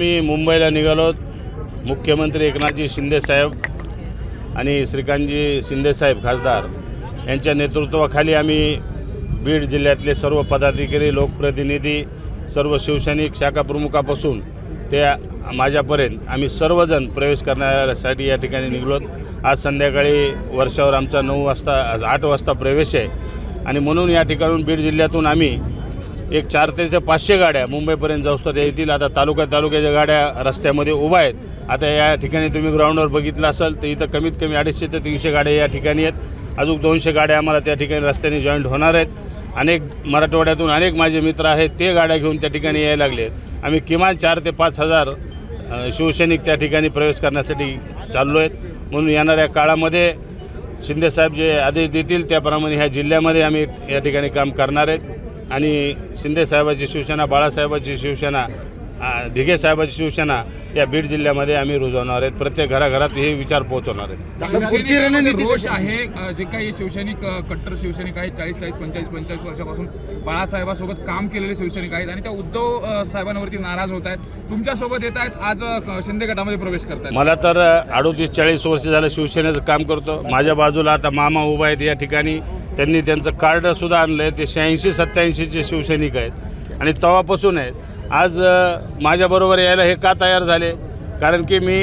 मी मुंबईला निघालो. मुख्यमंत्री एकनाथजी शिंदेसाहेब आणि श्रीकांतजी शिंदेसाहेब खासदार यांच्या नेतृत्वाखाली आम्ही बीड जिल्ह्यातले सर्व पदाधिकारी लोकप्रतिनिधी सर्व शिवसैनिक शाखा प्रमुखापासून ते माझ्यापर्यंत आम्ही सर्वजण प्रवेश करण्यासाठी या ठिकाणी निघलोत. आज संध्याकाळी वर्षावर आमचा नऊ वाजता आज आठ वाजता प्रवेश आहे. आणि म्हणून या ठिकाणून बीड जिल्ह्यातून आम्ही एक चार ते पाचशे गाड्या मुंबईपर्यंत जाऊस्तर येतील आता तालुका तालुक्याच्या गाड्या रस्त्यामध्ये उभा आहेत. आता या ठिकाणी तुम्ही ग्राउंडवर बघितलं असाल तर इथं कमीत कमी अडीचशे ते तीनशे गाड्या या ठिकाणी आहेत. अजून दोनशे गाड्या आम्हाला त्या ठिकाणी रस्त्याने जॉईंट होणार आहेत. अनेक मराठवाड्यातून अनेक माझे मित्र आहेत ते गाड्या घेऊन त्या ठिकाणी यायला लागले आहेत. आम्ही किमान चार ते पाच हजार शिवसैनिक त्या ठिकाणी प्रवेश करण्यासाठी चाललो आहेत. म्हणून येणाऱ्या काळामध्ये शिंदेसाहेब जे आदेश देतील त्याप्रमाणे ह्या जिल्ह्यामध्ये आम्ही या ठिकाणी काम करणार आहेत. आणि शिंदेसाहेबाची शिवसेना बाळासाहेबाची शिवसेना दिघे साहेबाची शिवसेना या बीड जिल्ह्यामध्ये आम्ही रुजवणार आहेत. प्रत्येक घराघरात हे विचार पोहोचवणार आहेत. कशी? आहे जे काही शिवसैनिक कट्टर शिवसैनिक आहेत चाळीस चाळीस पंचेचाळीस पंचेचाळीस वर्षापासून बाळासाहेबांसोबत काम केलेले शिवसैनिक आहेत आणि त्या उद्धव साहेबांवरती नाराज होत आहेत. तुमच्यासोबत येत आहेत आज शिंदे गटामध्ये प्रवेश करतायत. मला तर अडोतीस चाळीस वर्ष झालं शिवसेनेचं काम करतो. माझ्या बाजूला आता मामा उभा आहेत या ठिकाणी. त्यांनी त्यांचं कार्डसुद्धा आणलं आहे ते शहाऐंशी सत्त्याऐंशीचे शिवसैनिक आहेत आणि तेव्हापासून आहेत. आज माझ्याबरोबर यायला हे का तयार झाले? कारण की मी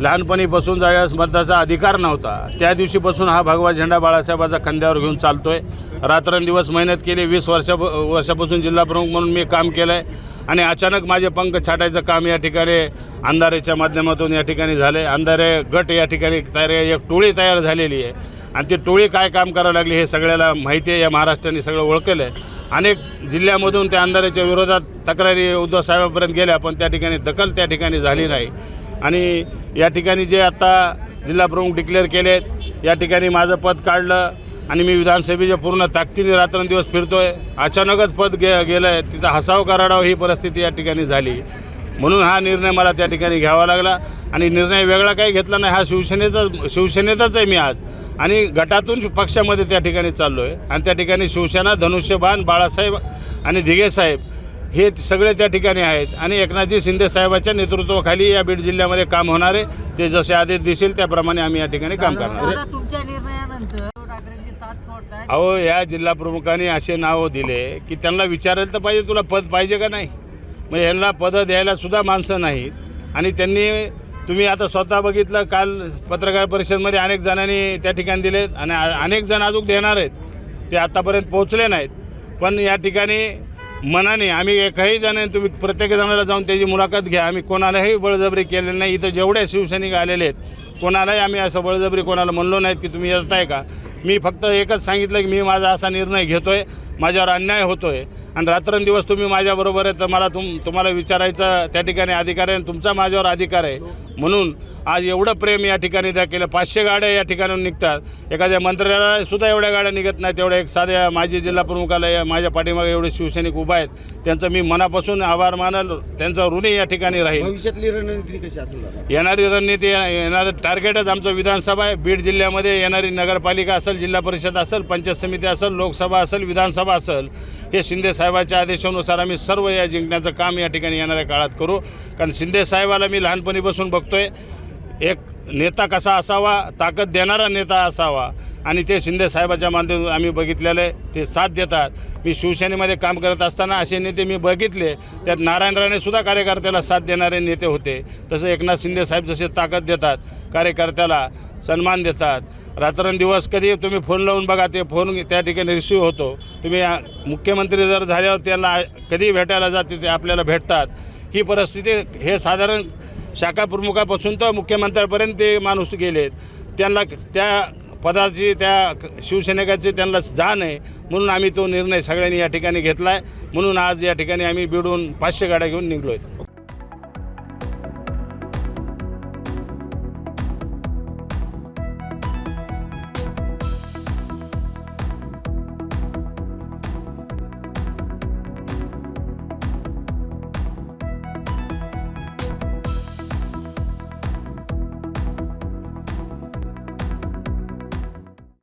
लहानपणीपासून ज्यावेळेस मतदाचा अधिकार नव्हता. त्या दिवशीपासून हा भगवा झेंडा बाळासाहेबाचा खांद्यावर घेऊन चालतो आहे रात्रंदिवस मेहनत केली. वीस वर्षा वर्षापासून जिल्हाप्रमुख म्हणून मी काम केलं आहे आणि अचानक माझे पंख छाटायचं काम या ठिकाणी अंधारेच्या माध्यमातून या ठिकाणी झालं. आहे अंधारे गट या ठिकाणी तयार एक टोळी तयार झालेली आहे. आणि ती टोळी काय काम करायला लागली हे सगळ्याला माहिती आहे. या महाराष्ट्राने सगळं ओळखलं आहे अनेक जिल्ह्यामधून त्या अंधाराच्या विरोधात तक्रारी उद्धव साहेबापर्यंत गेल्या पण त्या ठिकाणी दखल त्या ठिकाणी झाली नाही. आणि या ठिकाणी जे आत्ता जिल्हाप्रमुख डिक्लेअर केले आहेत या ठिकाणी माझं पद काढलं आणि मी विधानसभेच्या पूर्ण ताकदीने रात्रंदिवस फिरतो आहे अचानकच पद गे गेलं आहे तिथं हसाव कराडाव ही परिस्थिती या ठिकाणी झाली. म्हणून हा निर्णय मला त्या ठिकाणी घ्यावा लागला. आणि निर्णय वेगळा काही घेतला नाही. हा शिवसेनेचा शिवसेनेचाच आहे मी आज. आणि गटातून पक्षामध्ये त्या ठिकाणी चाललो आहे आणि त्या ठिकाणी शिवसेना धनुष्यबाण बाळासाहेब आणि दिघे साहेब हे सगळे त्या ठिकाणी आहेत. आणि एकनाथजी शिंदे साहेबाच्या नेतृत्वाखाली या बीड जिल्ह्यामध्ये काम होणार आहे. ते जसे आदेश दिसेल त्याप्रमाणे आम्ही या ठिकाणी काम करणार अहो या जिल्हा प्रमुखांनी असे नाव दिले की त्यांना विचारायला तर पाहिजे तुला पद पाहिजे का नाही? मग यांना पदं द्यायला सुद्धा माणसं नाहीत. आणि त्यांनी तुम्ही आता स्वतः बघितलं काल पत्रकार परिषदेमध्ये अनेक जणांनी त्या ठिकाणी दिलेत आणि अनेक जण अजून देणार आहेत. ते आत्तापर्यंत पोहोचले नाहीत. पण या ठिकाणी मनाने आम्ही एकही जण तुम्ही प्रत्येक जणाला जाऊन त्याची मुलाखत घ्या. आम्ही कोणालाही बळजबरी केलेली नाही. इथं जेवढे शिवसैनिक आलेले आहेत कोणालाही आम्ही असं बळजबरी कोणाला म्हणलो नाहीत की तुम्ही येत आहे का? मी फक्त एकच सांगितलं की मी माझा असा निर्णय घेतो आहे माझ्यावर अन्याय होतो आहे आणि रात्रंदिवस तुम्ही माझ्याबरोबर आहे तर मला तुम तुम्हाला विचारायचं त्या ठिकाणी अधिकार आहे आणि तुमचा माझ्यावर अधिकार आहे. म्हणून आज एवढं प्रेम या ठिकाणी त्या केलं. पाचशे गाड्या या ठिकाणाहून निघतात. एखाद्या मंत्र्याला सुद्धा एवढ्या गाड्या निघत नाहीत. तेवढ्या एक साध्या माजी जिल्हा प्रमुखाला या माझ्या पाठीमागे एवढे शिवसैनिक उभा आहेत. त्यांचं मी मनापासून आभार मानल. त्यांचा ऋणी या ठिकाणी राहील. भविष्यातली रणनीती कशी? येणारी रणनीती येणारं टार्गेटच आमचं विधानसभा आहे. बीड जिल्ह्यामध्ये येणारी नगरपालिका असेल जिल्हा परिषद असेल पंचायत समिती असेल लोकसभा असेल विधानसभा असेल हे शिंदे साहेबाच्या आदेशानुसार आम्ही सर्व या जिंकण्याचं काम या ठिकाणी येणाऱ्या काळात करू. कारण शिंदे साहेबाला मी लहानपणी बसून बघतो बघतोय. एक नेता कसा असावा ताकद देणारा नेता असावा आणि ते शिंदे साहेबाच्या माध्यमातून आम्ही बघितलेलं आहे ते साथ देतात. मी शिवसेनेमध्ये काम करत असताना असे नेते मी बघितले त्यात नारायण राणेसुद्धा कार्यकर्त्याला साथ देणारे नेते होते. तसं एकनाथ शिंदे साहेब जसे ताकद देतात कार्यकर्त्याला सन्मान देतात रात्रंदिवस कधी तुम्ही फोन लावून बघा ते फोन त्या ठिकाणी रिसिव्ह होतो. तुम्ही मुख्यमंत्री जर झाल्यावर त्यांना कधी भेटायला जाते ते आपल्याला भेटतात. ही परिस्थिती हे साधारण शाखा प्रमुखापासून तर मुख्यमंत्र्यापर्यंत ते माणूस गेलेत. त्यांना त्या पदाची त्या शिवसैनिकाची त्यांना जाण आहे. म्हणून आम्ही तो निर्णय सगळ्यांनी या ठिकाणी घेतला आहे म्हणून आज या ठिकाणी आम्ही बिडून पाचशे गाड्या घेऊन निघलो आहेत